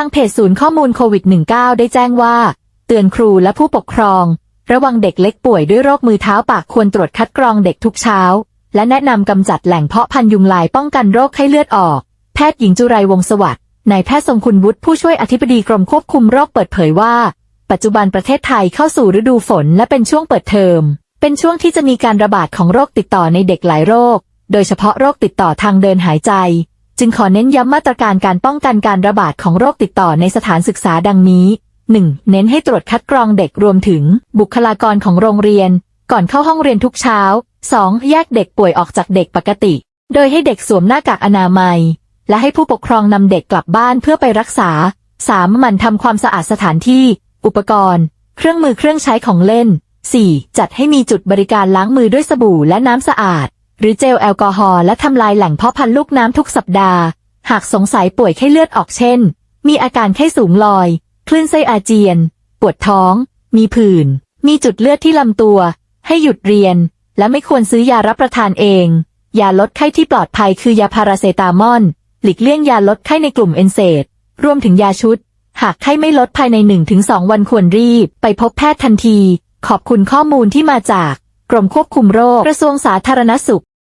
างเพจศูนย์ข้อมูลโควิด -19 ได้แจ้งว่า เตือนครูและผู้ปกครอง ระวังเด็กเล็กป่วยด้วยโรคมือเท้าปากควรตรวจคัดกรองเด็กทุกเช้า และแนะนำกำจัดแหล่งเพาะพันยุงลายป้องกันโรคไข้เลือดออก แพทย์หญิงจุไรวงสวัสดิ์นายแพทย์ทรงคุณวุฒิผู้ช่วยอธิบดีกรมควบคุมโรคเปิดเผยว่า ปัจจุบันประเทศไทยเข้าสู่ฤดูฝนและเป็นช่วงเปิดเทอม เป็นช่วงที่จะมีการระบาดของโรคติดต่อในเด็กหลายโรค โดยเฉพาะโรคติดต่อทางเดินหายใจ จึงขอเน้นย้ำมาตรการการป้องกันการระบาดของโรคติดต่อในสถานศึกษาดังนี้ 1. เน้นให้ตรวจคัดกรองเด็กรวมถึง บุคลากรของโรงเรียน ก่อนเข้าห้องเรียนทุกเช้า 2. แยกเด็กป่วยออกจากเด็กปกติ โดยให้เด็กสวมหน้ากากอนามัย และให้ผู้ปกครองนำเด็กกลับบ้านเพื่อไปรักษา 3. มันทำความสะอาดสถานที่ อุปกรณ์ เครื่องมือเครื่องใช้ของเล่น 4. จัดให้มีจุดบริการล้างมือด้วยสบู่และน้ำสะอาด หรือเจลแอลกอฮอล์และทำลายแหล่งเพาะพันธุ์ลูกน้ำทุกสัปดาห์ หากสงสัยป่วยไข้เลือดออกเช่น มีอาการไข้สูงลอย คลื่นไส้อาเจียน ปวดท้อง มีผื่น มีจุดเลือดที่ลำตัว ให้หยุดเรียน และไม่ควรซื้อยารับประทานเอง ยาลดไข้ที่ปลอดภัยคือยาพาราเซตามอล หลีกเลี่ยงยาลดไข้ในกลุ่มเอนเซดรวมถึงยาชุด หากไข้ไม่ลดภายใน 1-2 วันควรรีบ ไปพบแพทย์ทันที ขอบคุณข้อมูลที่มาจาก กรมควบคุมโรคกระทรวงสาธารณสุข